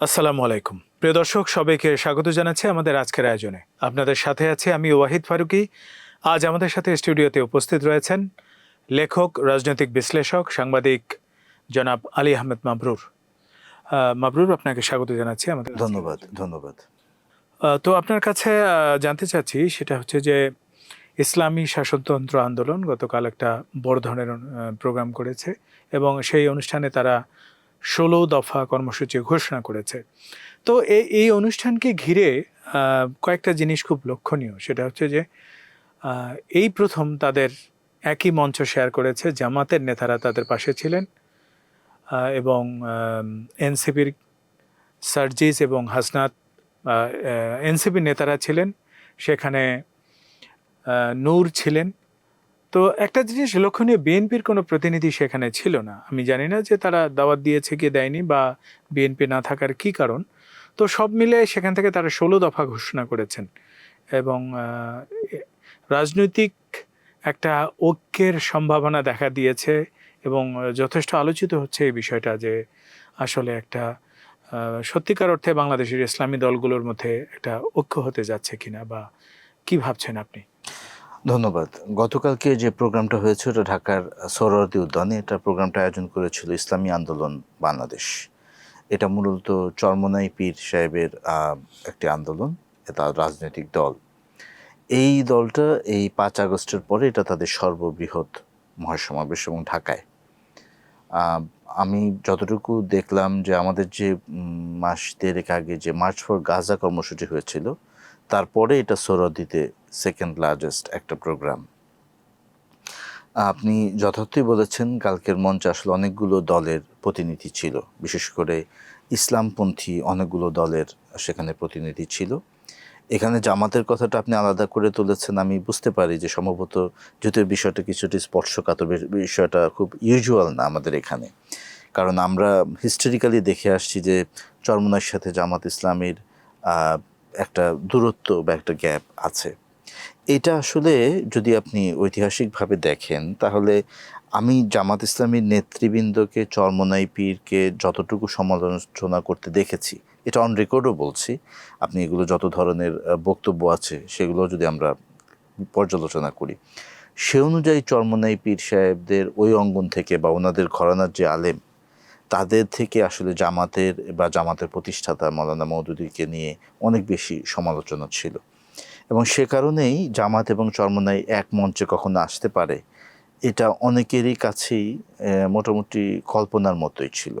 আসসালামু আলাইকুম। প্রিয় দর্শক সবাইকে স্বাগত জানাচ্ছি আমাদের আজকের আয়োজনে। আপনাদের সাথে আছি আমি ওয়াহিদ ফারুকি। আজ আমাদের সাথে স্টুডিওতে উপস্থিত রয়েছেন লেখক রাজনৈতিক বিশ্লেষক সাংবাদিক জনাব আলী আহমেদ মাবরুর। মাবরুর আপনাকে স্বাগত জানাচ্ছি আমাদের ধন্যবাদ ধন্যবাদ। তো আপনার কাছে জানতে চাচ্ছি সেটা হচ্ছে যে ইসলামী শাসনতন্ত্র আন্দোলন গতকাল একটা বড় ধরনের প্রোগ্রাম করেছে এবং সেই অনুষ্ঠানে তারা ষোলো দফা কর্মসূচি ঘোষণা করেছে। তো এই এই অনুষ্ঠানকে ঘিরে কয়েকটা জিনিস খুব লক্ষণীয়। সেটা হচ্ছে যে এই প্রথম তাদের একই মঞ্চ শেয়ার করেছে, জামাতের নেতারা তাদের পাশে ছিলেন এবং এনসিপির সার্জিস এবং হাসনাত এনসিপির নেতারা ছিলেন। সেখানে নূর ছিলেন তো একটা জিনিস লক্ষণীয় বিএনপির কোনো প্রতিনিধি সেখানে ছিল না। আমি জানি না যে তারা দাওয়াত দিয়েছে কি দেয়নি বা বিএনপি না থাকার কি কারণ। তো সব মিলে সেখান থেকে তারা ষোলো দফা ঘোষণা করেছেন এবং রাজনৈতিক একটা ঐক্যের সম্ভাবনা দেখা দিয়েছে এবং যথেষ্ট আলোচিত হচ্ছে এই বিষয়টা যে আসলে একটা সত্যিকার অর্থে বাংলাদেশের ইসলামী দলগুলোর মধ্যে একটা ঐক্য হতে যাচ্ছে কিনা বা কি ভাবছেন আপনি? ধন্যবাদ। গতকালকে যে প্রোগ্রামটা হয়েছে, ওটা ঢাকার সৌরদী উদ্যানে। এটা প্রোগ্রামটা আয়োজন করেছিল ইসলামী আন্দোলন বাংলাদেশ। এটা মূলত চরমনাই পীর সাহেবের একটি আন্দোলন। এটা রাজনৈতিক দল। এই দলটা এই পাঁচ আগস্টের পরে এটা তাদের সর্ববৃহৎ মহাসমাবেশ এবং ঢাকায়। আমি যতটুকু দেখলাম যে আমাদের যে মাস দেড়েক আগে যে মার্চ ফর গাজা কর্মসূচি হয়েছিল, তারপরে এটা সৌরদিতে সেকেন্ড লার্জেস্ট একটা প্রোগ্রাম আপনি যথার্থই বলেছেন, কালকের মঞ্চে আসলে অনেকগুলো দলের প্রতিনিধি ছিল। বিশেষ করে ইসলামপন্থী অনেকগুলো দলের সেখানে প্রতিনিধি ছিল। এখানে জামাতের কথাটা আপনি আলাদা করে তুলেছেন। আমি বুঝতে পারি যে সম্ভবত যেহেতু বিষয়টা কিছুটি স্পর্শকাতর বিষয়টা খুব ইউজুয়াল না আমাদের এখানে। কারণ আমরা হিস্টোরিক্যালি দেখে আসছি যে চরমনার সাথে জামাত ইসলামের একটা দূরত্ব বা একটা গ্যাপ আছে। এটা আসলে যদি আপনি ঐতিহাসিকভাবে দেখেন, তাহলে আমি জামাত ইসলামীর নেতৃবৃন্দকে, চরমনাই পীরকে যতটুকু সমালোচনা করতে দেখেছি, এটা অন রেকর্ডও বলছি, আপনি এগুলো যত ধরনের বক্তব্য আছে, সেগুলো যদি আমরা পর্যালোচনা করি, সে অনুযায়ী চরমনাই পীর সাহেবদের ওই অঙ্গন থেকে বা ওনাদের ঘরানার যে আলেম, তাদের থেকে আসলে জামাতের বা জামাতের প্রতিষ্ঠাতা মৌলানা মৌদুদিকে নিয়ে অনেক বেশি সমালোচনা ছিল। এবং সে কারণেই জামাত এবং চরমনাই এক মঞ্চে কখনো আসতে পারে। এটা অনেকেরই কাছেই মোটামুটি কল্পনার মতোই ছিল।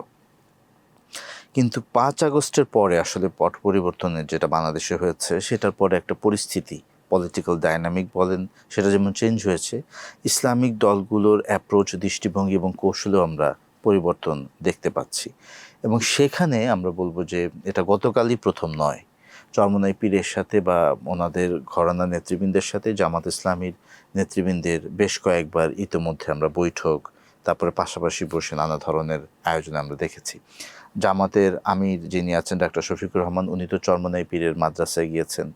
কিন্তু পাঁচ আগস্টের পরে আসলে পট পরিবর্তনের যেটা বাংলাদেশে হয়েছে, সেটার পরে একটা পরিস্থিতি পলিটিক্যাল ডায়নামিক বলেন, সেটা যেমন চেঞ্জ হয়েছে, ইসলামিক দলগুলোর অ্যাপ্রোচ দৃষ্টিভঙ্গি এবং কৌশলেও আমরা পরিবর্তন দেখতে পাচ্ছি। এবং সেখানে আমরা বলব যে এটা গতকালই প্রথম নয়। চরমনাই পীরের সাথে বা ওনাদের ঘরানা নেতৃবৃন্দের সাথে, জামাত ইসলামীর নেতৃবৃন্দের বেশ কয়েকবার ইতোমধ্যে আমরা বৈঠক, তারপরে পাশাপাশি বসে নানা ধরনের আয়োজন আমরা দেখেছি। জামাতের আমির যিনি আছেন, ডাক্তার শফিকুর রহমান, উনি তো চরমনাই পীরের মাদ্রাসায় গিয়েছেন।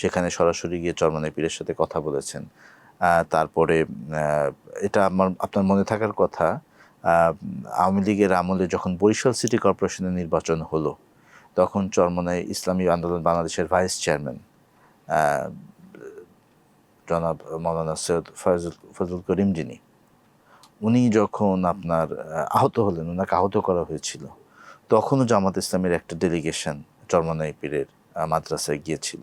সেখানে সরাসরি গিয়ে চরমনাই পীরের সাথে কথা বলেছেন। তারপরে এটা আমার, আপনার মনে থাকার কথা আওয়ামী লীগের আমলে যখন বরিশাল সিটি কর্পোরেশনের নির্বাচন হলো তখন চরমনাই ইসলামী আন্দোলন বাংলাদেশের ভাইস চেয়ারম্যান জনাব মৌলানা সৈয়দ ফয়জুল ফজল করিম যিনি, উনি যখন আপনার আহত হলেন ওনাকে আহত করা হয়েছিল, তখনও জামাত ইসলামের একটা ডেলিগেশন চরমনাই পীরের মাদ্রাসায় গিয়েছিল।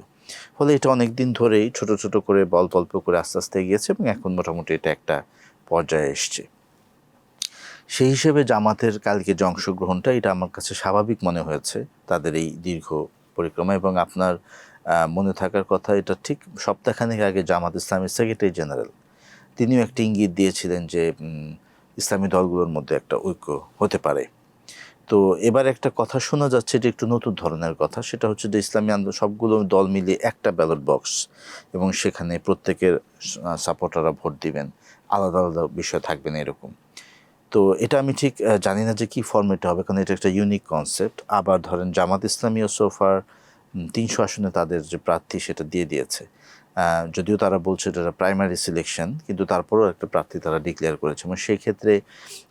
ফলে এটা অনেক দিন ধরেই ছোট ছোট করে অল্প অল্প করে আস্তে আস্তে গিয়েছে এবং এখন মোটামুটি এটা একটা পর্যায়ে এসছে। সেই হিসেবে জামাতের কালকে যে অংশগ্রহণটা, এটা আমার কাছে স্বাভাবিক মনে হয়েছে, তাদের এই দীর্ঘ পরিক্রমা এবং আপনার মনে থাকার কথা, এটা ঠিক সপ্তাহখানেক আগে জামাত ইসলামের সেক্রেটারি জেনারেল তিনিও একটি ইঙ্গিত দিয়েছিলেন যে ইসলামী দলগুলোর মধ্যে একটা ঐক্য হতে পারে। তো এবার একটা কথা শোনা যাচ্ছে এটা একটু নতুন ধরনের কথা, সেটা হচ্ছে যে, ইসলামী আন্দোলন, সবগুলো দল মিলিয়ে একটা ব্যালট বক্স এবং সেখানে প্রত্যেকের সাপোর্টাররা ভোট দিবেন, আলাদা আলাদা বিষয় থাকবে না এরকম। তো এটা আমি ঠিক জানি না যে কি ফর্মেটে হবে, কারণ এটা একটা ইউনিক কনসেপ্ট আবার ধরেন জামাত ইসলামী ও সোফার তিনশো আসনে তাদের যে প্রার্থী সেটা দিয়ে দিয়েছে। যদিও তারা বলছে এটা প্রাইমারি সিলেকশন কিন্তু তারপরেও একটা প্রার্থী তারা ডিক্লেয়ার করেছে। এবং সেই ক্ষেত্রে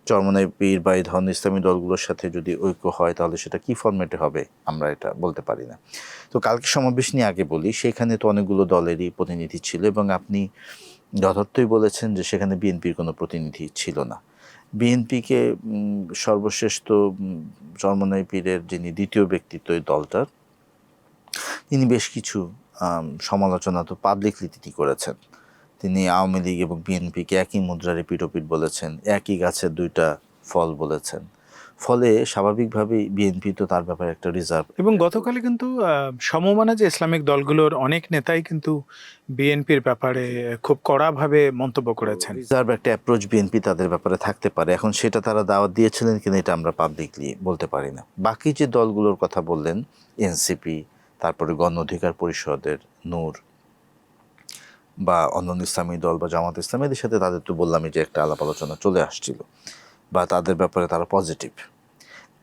চরমনাই পীর বা এই ধরনের ইসলামী দলগুলোর সাথে যদি ঐক্য হয়, তাহলে সেটা কি ফরম্যাটে হবে, আমরা এটা বলতে পারি না। তো কালকে সমাবেশ নিয়ে আগে বলি, সেখানে তো অনেকগুলো দলেরই প্রতিনিধি ছিল এবং আপনি যথার্থই বলেছেন যে সেখানে বিএনপির কোনো প্রতিনিধি ছিল না। বিএনপিকে সর্বশেষ তো পীরের যিনি দ্বিতীয় ব্যক্তিত্ব এই দলটার, তিনি বেশ কিছু সমালোচনা তো পাবলিকলি তিনি করেছেন। তিনি আওয়ামী লীগ এবং বিএনপিকে একই মুদ্রারে পিটোপিট বলেছেন, একই গাছের দুইটা ফল বলেছেন। ফলে স্বাভাবিকভাবেই বিএনপি তো তার ব্যাপারে একটা রিজার্ভ এবং গতকালে কিন্তু সমমানা যে ইসলামিক দলগুলোর অনেক নেতাই কিন্তু বিএনপির ব্যাপারে খুব কড়াভাবে মন্তব্য করেছেন। রিজার্ভ একটা অ্যাপ্রোচ বিএনপি তাদের ব্যাপারে থাকতে পারে। এখন সেটা তারা দাওয়াত দিয়েছিলেন কিনা এটা আমরা পাবলিকলি বলতে পারি না। বাকি যে দলগুলোর কথা বললেন এনসিপি তারপরে গণ অধিকার পরিষদের নূর বা অন্যান্য ইসলামী দল বা জামাত ইসলামী এদের সাথে তাদের তো বললামই যে একটা আলাপ আলোচনা চলে আসছিল। বা তাদের ব্যাপারে তারা পজিটিভ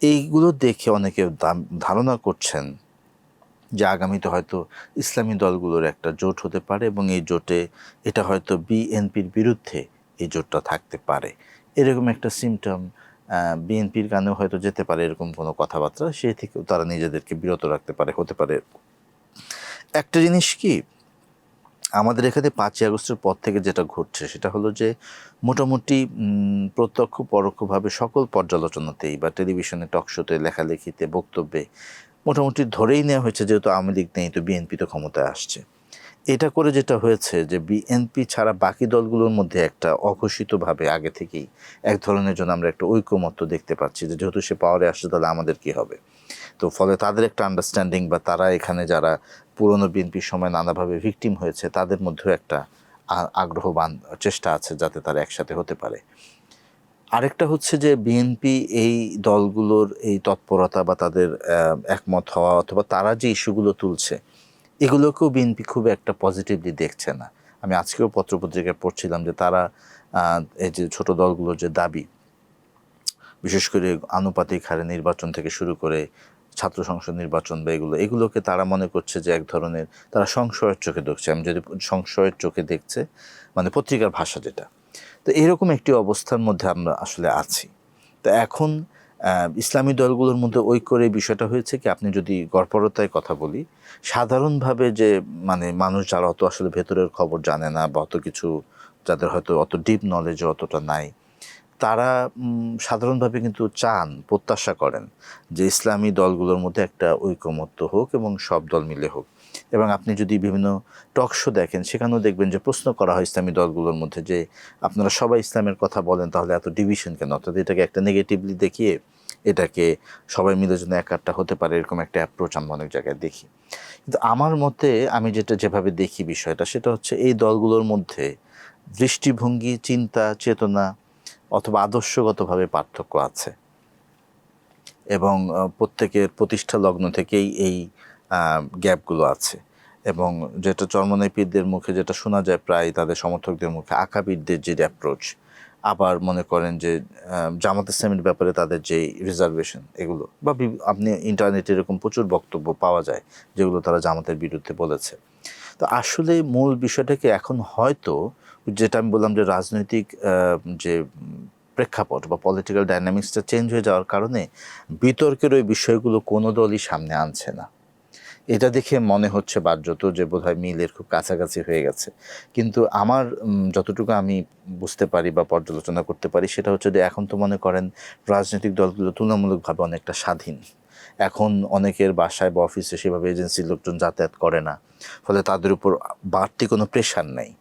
এইগুলো দেখে অনেকে ধারণা করছেন যে আগামীতে হয়তো ইসলামী দলগুলোর একটা জোট হতে পারে এবং এই জোটে এটা হয়তো বিএনপির বিরুদ্ধে এই জোটটা থাকতে পারে। এরকম একটা সিমটম বিএনপির গানেও হয়তো যেতে পারে এরকম কোনো কথাবার্তা সে থেকেও তারা নিজেদেরকে বিরত রাখতে পারে, হতে পারে। একটা জিনিস কি? আমাদের এখানে পাঁচই আগস্টের পর থেকে যেটা ঘটছে, সেটা হলো যে মোটামুটি প্রত্যক্ষ, পরোক্ষভাবে সকল পর্যালোচনাতেই বা টেলিভিশনে টকশোতে লেখালেখিতে, বক্তব্যে মোটামুটি ধরেই নেওয়া হয়েছে যেহেতু আওয়ামী লীগ নেই, তো বিএনপি তো ক্ষমতায় আসছে। এটা করে যেটা হয়েছে যে বিএনপি ছাড়া বাকি দলগুলোর মধ্যে একটা অঘোষিতভাবে আগে থেকেই এক ধরনের জন্য আমরা একটা ঐক্যমত্য দেখতে পাচ্ছি যে যেহেতু সে পাওয়ারে আসছে, তাহলে আমাদের কি হবে? তো ফলে তাদের একটা আন্ডারস্ট্যান্ডিং বা তারা এখানে যারা পুরনো বিএনপির সময় নানাভাবে ভিকটিম হয়েছে, তাদের মধ্যেও একটা আ- আগ্রহ বান চেষ্টা আছে যাতে তারা একসাথে হতে পারে। আরেকটা হচ্ছে যে বিএনপি এই দলগুলোর এই তৎপরতা বা তাদের একমত হওয়া অথবা তারা যে ইস্যুগুলো তুলছে, এগুলোকেও বিএনপি খুব একটা পজিটিভলি দেখছে না। আমি আজকেও পত্রপত্রিকায় পড়ছিলাম যে তারা এই যে ছোট দলগুলোর যে দাবি, বিশেষ করে আনুপাতিক হারে নির্বাচন থেকে শুরু করে ছাত্র সংসদ নির্বাচন বা এগুলো, এগুলোকে তারা মনে করছে যে এক ধরনের, তারা সংশয়ের চোখে দেখছে। আমি যদি সংশয়ের চোখে দেখছে মানে পত্রিকার ভাষা যেটা, তো এরকম একটি অবস্থার মধ্যে আমরা আসলে আছি। তো এখন ইসলামী দলগুলোর মধ্যে ঐক্যর বিষয়টা হয়েছে কি, আপনি যদি গড়পরতায় কথা বলি, সাধারণভাবে যে মানে মানুষ যারা অত আসলে ভেতরের খবর জানে না বা অত কিছু, যাদের হয়তো অত ডিপ নলেজ অতটা নাই তারা সাধারণভাবে কিন্তু চান, প্রত্যাশা করেন যে ইসলামী দলগুলোর মধ্যে একটা ঐকমত্য হোক এবং সব দল মিলে হোক। এবং আপনি যদি বিভিন্ন টক শো দেখেন, সেখানেও দেখবেন যে প্রশ্ন করা হয় ইসলামী দলগুলোর মধ্যে যে, আপনারা সবাই ইসলামের কথা বলেন, তাহলে এত ডিভিশন কেন? অর্থাৎ এটাকে একটা নেগেটিভলি দেখিয়ে এটাকে সবাই মিলে যেন একাট্টা হতে পারে, এরকম একটা অ্যাপ্রোচ আমরা অনেক জায়গায় দেখি। কিন্তু আমার মতে, আমি যেটা যেভাবে দেখি বিষয়টা, সেটা হচ্ছে এই দলগুলোর মধ্যে দৃষ্টিভঙ্গি, চিন্তা, চেতনা অথবা আদর্শগতভাবে পার্থক্য আছে। এবং প্রত্যেকের প্রতিষ্ঠা লগ্ন থেকেই এই গ্যাপগুলো আছে। এবং যেটা চর্মনাইপিদদের মুখে যেটা শোনা যায় প্রায় তাদের সমর্থকদের মুখে আকাবিদদের যে অ্যাপ্রোচ আবার মনে করেন যে জামাত ইসলামের ব্যাপারে তাদের যে রিজার্ভেশন এগুলো, বা আপনি ইন্টারনেটে এরকম প্রচুর বক্তব্য পাওয়া যায়, যেগুলো তারা জামাতের বিরুদ্ধে বলেছে। তো আসলে মূল বিষয়টাকে এখন হয়তো যেটা আমি বললাম যে রাজনৈতিক যে প্রেক্ষাপট বা পলিটিক্যাল ডাইনামিক্সটা চেঞ্জ হয়ে যাওয়ার কারণে বিতর্কের ওই বিষয়গুলো কোনো দলই সামনে আনছে না। এটা দেখে মনে হচ্ছে বাহ্যত যে বোধহয় মিলের খুব কাছাকাছি হয়ে গেছে। কিন্তু আমার যতটুকু আমি বুঝতে পারি বা পর্যালোচনা করতে পারি, সেটা হচ্ছে যে এখন তো মনে করেন রাজনৈতিক দলগুলো তুলনামূলকভাবে অনেকটা স্বাধীন। এখন অনেকের বাসায় বা অফিসে সেভাবে এজেন্সির লোকজন যাতায়াত করে না। ফলে তাদের উপর বাড়তি কোনো প্রেশার নেই।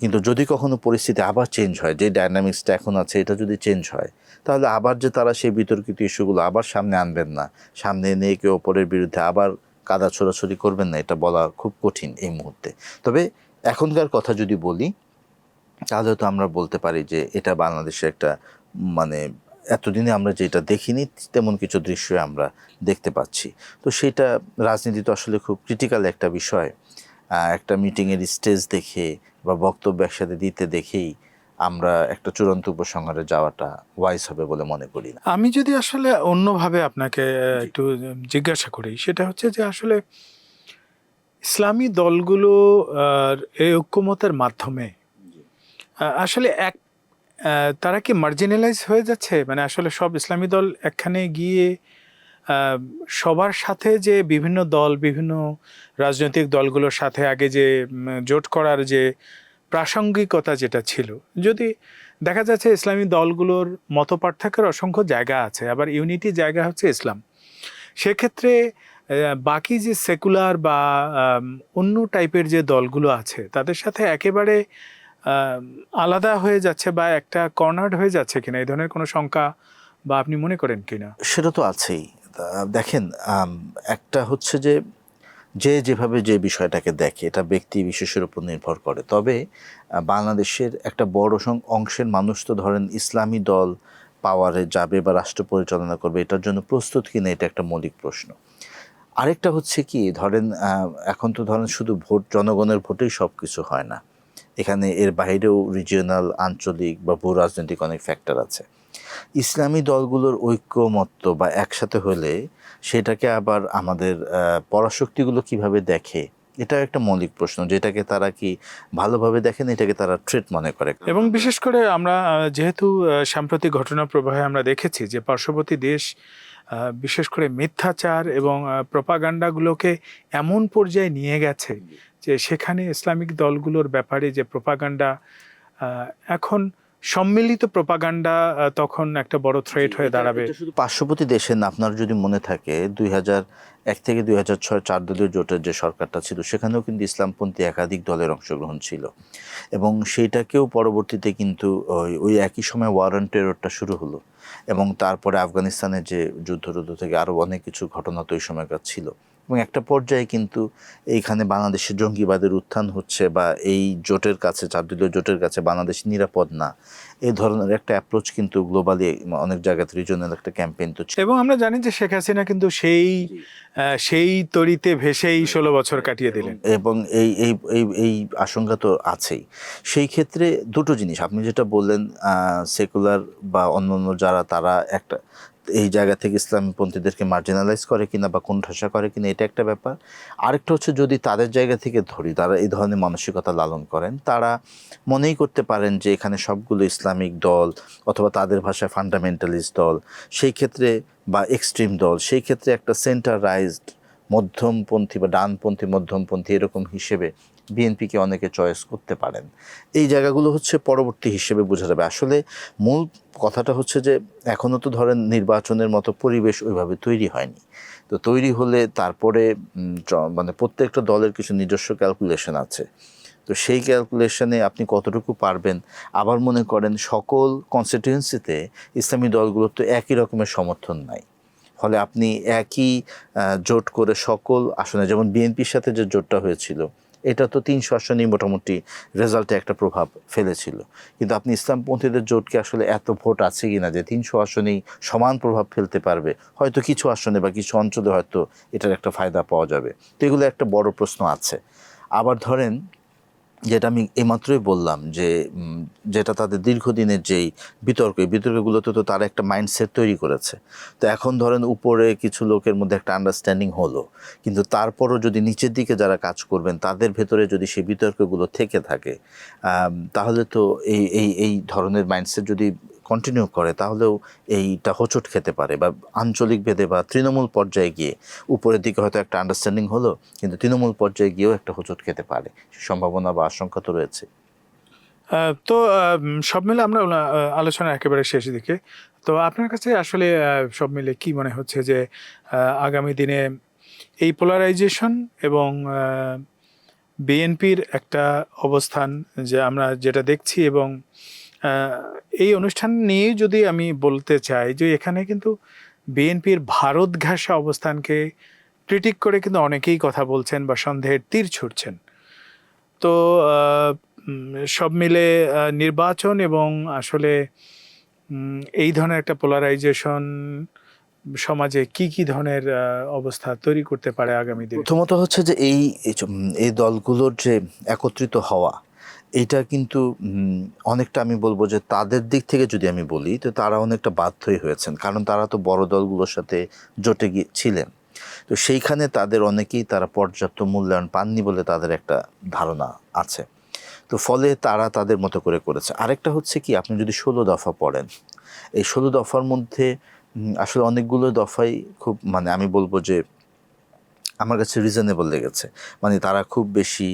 কিন্তু যদি কখনো পরিস্থিতি আবার চেঞ্জ হয়, যে ডায়নামিক্সটা এখন আছে, এটা যদি চেঞ্জ হয়, তাহলে আবার যে তারা সেই বিতর্কিত ইস্যুগুলো আবার সামনে আনবেন না। সামনে এনে একে অপরের বিরুদ্ধে আবার কাদা ছোড়াছড়ি করবেন না, এটা বলা খুব কঠিন এই মুহূর্তে। তবে এখনকার কথা যদি বলি, তাহলে তো আমরা বলতে পারি যে এটা বাংলাদেশে একটা মানে এতদিনে আমরা যেটা দেখিনি, তেমন কিছু দৃশ্য আমরা দেখতে পাচ্ছি। তো সেটা রাজনীতি তো আসলে খুব ক্রিটিক্যাল একটা বিষয়। একটা মিটিংয়ের স্টেজ দেখে বা বক্তব্য একসাথে দিতে দেখেই আমরা একটা চূড়ান্ত উপসংহারে যাওয়াটা ওয়াইজ হবে বলে মনে করি না। আমি যদি আসলে অন্যভাবে আপনাকে একটু জিজ্ঞাসা করি সেটা হচ্ছে যে আসলে ইসলামী দলগুলো এই ঐক্যমতের মাধ্যমে আসলে এক তারা কি মার্জিনালাইজ হয়ে যাচ্ছে? মানে আসলে সব ইসলামী দল একখানে গিয়ে সবার সাথে যে বিভিন্ন দল, বিভিন্ন রাজনৈতিক দলগুলোর সাথে আগে যে জোট করার যে প্রাসঙ্গিকতা যেটা ছিল, যদি দেখা যাচ্ছে ইসলামী দলগুলোর মত পার্থক্যের অসংখ্য জায়গা আছে, আবার ইউনিটি জায়গা হচ্ছে ইসলাম। সেক্ষেত্রে বাকি যে সেকুলার বা অন্য টাইপের যে দলগুলো আছে, তাদের সাথে একেবারে আলাদা হয়ে যাচ্ছে বা একটা কর্নার্ড হয়ে যাচ্ছে কিনা, এই ধরনের কোনো শঙ্কা বা আপনি মনে করেন কিনা? সেটা তো আছেই। দেখেন একটা হচ্ছে যে যে যেভাবে যে বিষয়টাকে দেখে, এটা ব্যক্তি বিশেষের উপর নির্ভর করে। তবে বাংলাদেশের একটা বড় অংশের মানুষ তো ধরেন ইসলামী দল পাওয়ারে যাবে বা রাষ্ট্র পরিচালনা করবে, এটার জন্য প্রস্তুত কিনা এটা একটা মৌলিক প্রশ্ন। আরেকটা হচ্ছে কি, ধরেন এখন তো ধরেন শুধু ভোট, জনগণের ভোটেই সব কিছু হয় না। এখানে এর বাইরেও রিজিওনাল আঞ্চলিক বা ভূ রাজনৈতিক অনেক ফ্যাক্টর আছে। ইসলামী দলগুলোর ঐক্যমত্য বা একসাথে হলে সেটাকে আবার আমাদের পরাশক্তিগুলো কীভাবে দেখে এটা একটা মৌলিক প্রশ্ন, যেটাকে তারা কি ভালোভাবে দেখেন, এটাকে তারা ট্রেট মনে করে। এবং বিশেষ করে আমরা যেহেতু সাম্প্রতিক ঘটনা প্রবাহে আমরা দেখেছি যে পার্শ্ববর্তী দেশ বিশেষ করে মিথ্যাচার এবং প্রপাগান্ডাগুলোকে এমন পর্যায়ে নিয়ে গেছে যে সেখানে ইসলামিক দলগুলোর ব্যাপারে যে প্রপাগান্ডা এখন সম্মিলিত প্রপাগান্ডা তখন একটা বড় থ্রেট হয়ে দাঁড়াবে। শুধু পার্শ্ববর্তী দেশে না আপনার যদি মনে থাকে দুই হাজার এক থেকে দুই হাজার ছয় চার দলীয় জোটের যে সরকারটা ছিল সেখানেও কিন্তু ইসলামপন্থী একাধিক দলের অংশগ্রহণ ছিল। এবং সেইটাকেও পরবর্তীতে কিন্তু ওই ওই একই সময় ওয়ারেন টেররটা শুরু হলো। এবং তারপরে আফগানিস্তানের যে যুদ্ধরুদ্ধ থেকে আরও অনেক কিছু ঘটনা তো ওই সময়কার ছিল। এবং একটা পর্যায়ে কিন্তু এইখানে বাংলাদেশের জঙ্গিবাদের উত্থান হচ্ছে বা এই জোটের কাছে চারদলীয় জোটের কাছে বাংলাদেশ নিরাপদ না। এই ধরনের একটা অ্যাপ্রোচ কিন্তু গ্লোবালি অনেক জায়গাতে রিজনাল একটা ক্যাম্পেইন তো এবং আমরা জানি যে শেখ হাসিনা কিন্তু সেই সেই তরিতে ভেসেই ষোলো বছর কাটিয়ে দিলেন। এবং এই এই এই এই আশঙ্কা তো আছেই। সেই ক্ষেত্রে দুটো জিনিস আপনি যেটা বললেন সেকুলার বা অন্য অন্য যারা তারা একটা এই জায়গা থেকে ইসলামপন্থীদেরকে মার্জিনালাইজ করে কিনা বা কোণঠাসা করে কিনা, এটা একটা ব্যাপার। আরেকটা হচ্ছে যদি তাদের জায়গা থেকে ধরি, তারা এই ধরনের মানসিকতা লালন করেন, তারা মনেই করতে পারেন যে এখানে সবগুলো ইসলামিক দল অথবা তাদের ভাষায় ফান্ডামেন্টালিস্ট দল, সেই ক্ষেত্রে বা এক্সট্রিম দল, সেই ক্ষেত্রে একটা সেন্টারাইজড মধ্যমপন্থী বা ডানপন্থী, মধ্যমপন্থী এরকম হিসেবে বিএনপিকে অনেকে চয়েস করতে পারেন। এই জায়গাগুলো হচ্ছে পরবর্তী হিসেবে বোঝা যাবে। আসলে মূল কথাটা হচ্ছে যে এখনও তো ধরেন নির্বাচনের মতো পরিবেশ ওইভাবে তৈরি হয়নি। তো তৈরি হলে তারপরে মানে প্রত্যেকটা দলের কিছু নিজস্ব ক্যালকুলেশন আছে। তো সেই ক্যালকুলেশনে আপনি কতটুকু পারবেন? আবার মনে করেন সকল কনস্টিটিউয়েন্সিতে ইসলামী দলগুলোর তো একই রকমের সমর্থন নাই। ফলে আপনি একই জোট করে সকল আসনে, যেমন বিএনপির সাথে যে জোটটা হয়েছিল এটা তো তিনশো আসনেই মোটামুটি রেজাল্টে একটা প্রভাব ফেলেছিল। কিন্তু আপনি ইসলামপন্থীদের জোটকে আসলে এত ভোট আছে কিনা যে তিনশো আসনেই সমান প্রভাব ফেলতে পারবে, হয়তো কিছু আসনে বা কিছু অঞ্চলে হয়তো এটার একটা ফায়দা পাওয়া যাবে। তো এগুলো একটা বড় প্রশ্ন আছে। আবার ধরেন যেটা আমি এইমাত্রই বললাম যে যেটা তাদের দীর্ঘদিনের যেই বিতর্ক, এই বিতর্কগুলোতে তো তারা একটা মাইন্ডসেট তৈরি করেছে। তো এখন ধরেন উপরে কিছু লোকের মধ্যে একটা আন্ডারস্ট্যান্ডিং হলো। কিন্তু তারপরও যদি নিচের দিকে যারা কাজ করবেন, তাদের ভেতরে যদি সেই বিতর্কগুলো থেকে থাকে তাহলে তো এই এই এই ধরনের মাইন্ডসেট যদি কন্টিনিউ করে, তাহলেও এইটা হোঁচট খেতে পারে বা আঞ্চলিক ভেদে বা তৃণমূল পর্যায়ে গিয়ে উপরের দিকে হয়তো একটা আন্ডারস্ট্যান্ডিং হলো, কিন্তু তৃণমূল পর্যায়ে গিয়েও একটা হোঁচট খেতে পারে। সম্ভাবনা বা আশঙ্কা তো রয়েছে। তো সব মিলে আমরা আলোচনা একেবারে শেষ দিকে। তো আপনার কাছে আসলে সব মিলে কি মনে হচ্ছে যে আগামী দিনে এই পোলারাইজেশন এবং বিএনপির একটা অবস্থান যে আমরা যেটা দেখছি এবং এই অনুষ্ঠান নিয়ে যদি আমি বলতে চাই যে এখানে কিন্তু বিএনপির ভারত ঘাসা অবস্থানকে ক্রিটিক করে কিন্তু অনেকেই কথা বলছেন বা সন্দেহের তীর ছুটছেন তো সব মিলে নির্বাচন এবং আসলে এই ধরনের একটা পোলারাইজেশন সমাজে কি কি ধরনের অবস্থা তৈরি করতে পারে আগামী দিনে? প্রথমত হচ্ছে যে এই এই দলগুলোর যে একত্রিত হওয়া এটা কিন্তু অনেকটা আমি বলব যে তাদের দিক থেকে যদি আমি বলি, তো তারা অনেকটা বাধ্যই হয়েছেন। কারণ তারা তো বড় দলগুলোর সাথে জোটে গিয়ে ছিলেন। তো সেইখানে তাদের অনেকেই তারা পর্যাপ্ত মূল্যায়ন পাননি বলে তাদের একটা ধারণা আছে। তো ফলে তারা তাদের মতো করে করেছে। আরেকটা হচ্ছে কি, আপনি যদি ষোলো দফা পড়েন, এই ষোলো দফার মধ্যে আসলে অনেকগুলো দফাই খুব মানে আমি বলব যে আমার কাছে রিজনেবল লেগেছে। মানে তারা খুব বেশি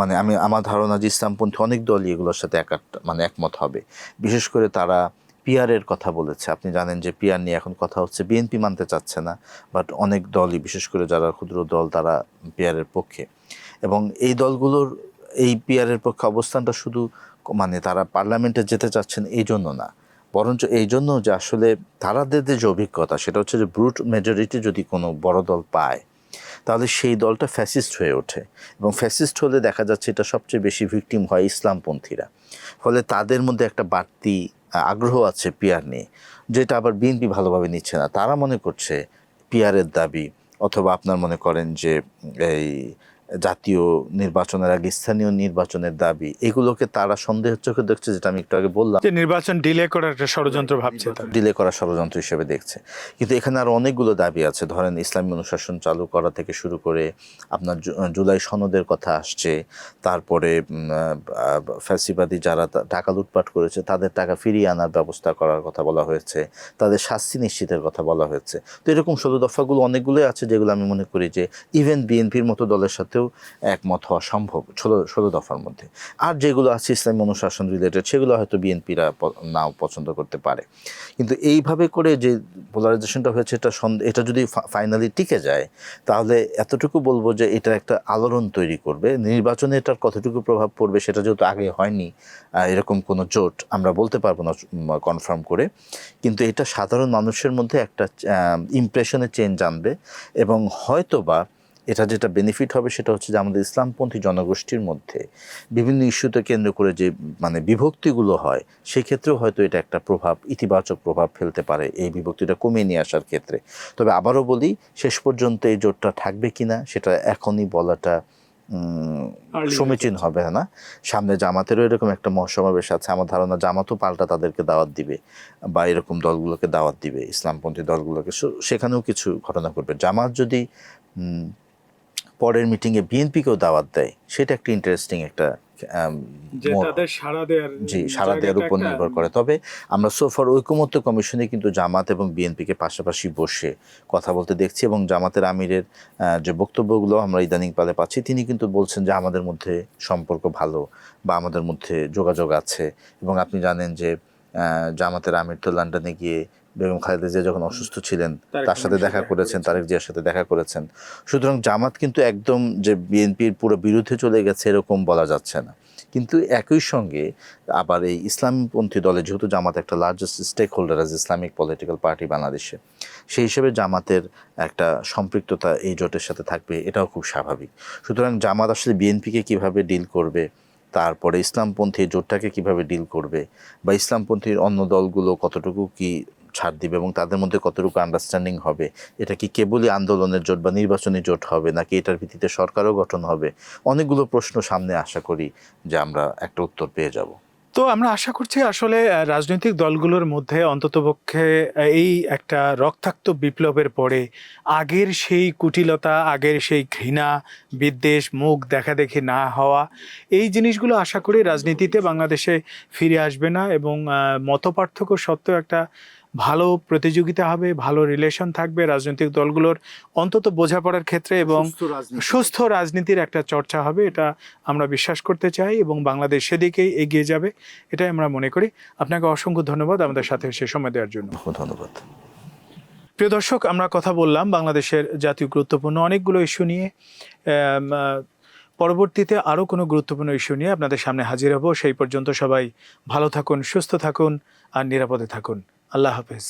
মানে আমি, আমার ধারণা যে ইসলামপন্থী অনেক দলই এগুলোর সাথে এক মানে একমত হবে। বিশেষ করে তারা পিয়ারের কথা বলেছে। আপনি জানেন যে পিয়ার নিয়ে এখন কথা হচ্ছে বিএনপি মানতে চাচ্ছে না বাট অনেক দলই, বিশেষ করে যারা ক্ষুদ্র দল, তারা পিয়ারের পক্ষে। এবং এই দলগুলোর, এই পিয়ারের পক্ষে অবস্থানটা শুধু মানে তারা পার্লামেন্টে যেতে চাচ্ছেন এই জন্য না। বরঞ্চ এই জন্য যে আসলে তারাদের যে অভিজ্ঞতা, সেটা হচ্ছে যে ব্রুট মেজরিটি যদি কোনো বড় দল পায় তাহলে সেই দলটা ফ্যাসিস্ট হয়ে ওঠে এবং ফ্যাসিস্ট হলে দেখা যাচ্ছে এটা সবচেয়ে বেশি ভিকটিম হয় ইসলামপন্থীরা। ফলে তাদের মধ্যে একটা বাড়তি আগ্রহ আছে পিয়ার নিয়ে, যেটা আবার বিএনপি ভালোভাবে নিচ্ছে না। তারা মনে করছে পিয়ারের দাবি, অথবা আপনার মনে করেন যে এই জাতীয় নির্বাচনের আগে স্থানীয় নির্বাচনের দাবি এগুলোকে তারা সন্দেহের চোখে দেখছে যেটা আমি একটু আগে বললাম। যে নির্বাচন ডিলে করার একটা ষড়যন্ত্র ভাবছে ডিলে করা ষড়যন্ত্র হিসেবে দেখছে। কিন্তু এখানে আরও অনেকগুলো দাবি আছে। ধরেন ইসলামী অনুশাসন চালু করা থেকে শুরু করে আপনার জুলাই সনদের কথা আসছে। তারপরে ফ্যাসিবাদী যারা টাকা লুটপাট করেছে তাদের টাকা ফিরিয়ে আনার ব্যবস্থা করার কথা বলা হয়েছে। তাদের শাস্তি নিশ্চিতের কথা বলা হয়েছে। তো এরকম ষোলো দফাগুলো অনেকগুলোই আছে যেগুলো আমি মনে করি যে ইভেন বিএনপির মতো দলের সাথেও একমত হওয়া সম্ভব ষোলো ষোলো দফার মধ্যে। আর যেগুলো আছে ইসলামী অনুশাসন রিলেটেড সেগুলো হয়তো বিএনপিরা নাও পছন্দ করতে পারে। কিন্তু এইভাবে করে যে পোলারাইজেশনটা হয়েছে, এটা এটা যদি ফাইনালি টিকে যায়, তাহলে এতটুকু বলব যে এটা একটা আলোড়ন তৈরি করবে। নির্বাচনে এটার কতটুকু প্রভাব পড়বে, সেটা যেহেতু আগে হয়নি এরকম কোনো জোট আমরা বলতে পারব না কনফার্ম করে। কিন্তু এটা সাধারণ মানুষের মধ্যে একটা ইমপ্রেশনের চেঞ্জ আনবে এবং হয়তো বা এটা যেটা বেনিফিট হবে সেটা হচ্ছে যে আমাদের ইসলামপন্থী জনগোষ্ঠীর মধ্যে বিভিন্ন ইস্যুতে কেন্দ্র করে যে মানে বিভক্তিগুলো হয় সেক্ষেত্রেও হয়তো এটা একটা প্রভাব ইতিবাচক প্রভাব ফেলতে পারে এই বিভক্তিটা কমিয়ে নিয়ে আসার ক্ষেত্রে। তবে আবারও বলি শেষ পর্যন্ত এই জোটটা থাকবে কি না সেটা এখনই বলাটা সমীচীন হবে না? সামনে জামাতেরও এরকম একটা মহাসমাবেশ আছে। আমার ধারণা জামাতও পাল্টা তাদেরকে দাওয়াত দিবে বা এরকম দলগুলোকে দাওয়াত দিবে ইসলামপন্থী দলগুলোকে। সেখানেও কিছু ঘটনা ঘটবে। জামাত যদি পরের মিটিংয়ে বিএনপিকেও দাওয়াত দেয় সেটা একটা ইন্টারেস্টিং একটা জি সারা দেওয়ার উপর নির্ভর করে। তবে আমরা সোফার ঐকমত্য কমিশনে কিন্তু জামাত এবং বিএনপিকে পাশাপাশি বসে কথা বলতে দেখছি এবং জামাতের আমিরের যে বক্তব্যগুলো আমরা ইদানিং পালে পাচ্ছি তিনি কিন্তু বলছেন যে আমাদের মধ্যে সম্পর্ক ভালো বা আমাদের মধ্যে যোগাযোগ আছে এবং আপনি জানেন যে জামাতের আমির তো লন্ডনে গিয়ে বেগম খালেদা জিয়া যখন অসুস্থ ছিলেন তার সাথে দেখা করেছেন তারেক জিয়ার সাথে দেখা করেছেন। সুতরাং জামাত কিন্তু একদম যে বিএনপির পুরো বিরুদ্ধে চলে গেছে এরকম বলা যাচ্ছে না। কিন্তু একই সঙ্গে আবার এই ইসলামপন্থী দলে যেহেতু জামাত একটা largest stake holder as Islamic political party বাংলাদেশে সেই হিসেবে জামাতের একটা সম্পৃক্ততা এই জোটের সাথে থাকবে এটাও খুব স্বাভাবিক। সুতরাং জামাত আসলে বিএনপিকে কীভাবে ডিল করবে তারপরে ইসলামপন্থী জোটটাকে কীভাবে ডিল করবে বা ইসলামপন্থীর অন্য দলগুলো কতটুকু কি ছাড় দিবে এবং তাদের মধ্যে কতটুকু আন্ডারস্ট্যান্ডিং হবে? এটা কি কেবলই আন্দোলনের জোট বা নির্বাচনী জোট হবে, নাকি এটার ভিত্তিতে সরকারও গঠন হবে? অনেকগুলো প্রশ্ন সামনে আশা করি যে আমরা একটা উত্তর পেয়ে যাব। তো আমরা আশা করছি আসলে রাজনৈতিক দলগুলোর মধ্যে অন্ততপক্ষে এই একটা রক্তাক্ত বিপ্লবের পরে আগের সেই কুটিলতা, আগের সেই ঘৃণা, বিদ্বেষ, মুখ দেখা দেখি না হওয়া, এই জিনিসগুলো আশা করি রাজনীতিতে বাংলাদেশে ফিরে আসবে না এবং মত পার্থক্য সত্ত্বেও একটা ভালো প্রতিযোগিতা হবে ভালো রিলেশন থাকবে রাজনৈতিক দলগুলোর অন্তত বোঝাপড়ার ক্ষেত্রে এবং সুস্থ রাজনীতির একটা চর্চা হবে এটা আমরা বিশ্বাস করতে চাই এবং বাংলাদেশ সেদিকেই এগিয়ে যাবে এটাই আমরা মনে করি। আপনাকে অসংখ্য ধন্যবাদ আমাদের সাথে সে সময় দেওয়ার জন্য। ধন্যবাদ। প্রিয় দর্শক আমরা কথা বললাম বাংলাদেশের জাতীয় গুরুত্বপূর্ণ অনেকগুলো ইস্যু নিয়ে। পরবর্তীতে আরও কোনো গুরুত্বপূর্ণ ইস্যু নিয়ে আপনাদের সামনে হাজির হব। সেই পর্যন্ত সবাই ভালো থাকুন সুস্থ থাকুন আর নিরাপদে থাকুন। আল্লাহ হাফেজ।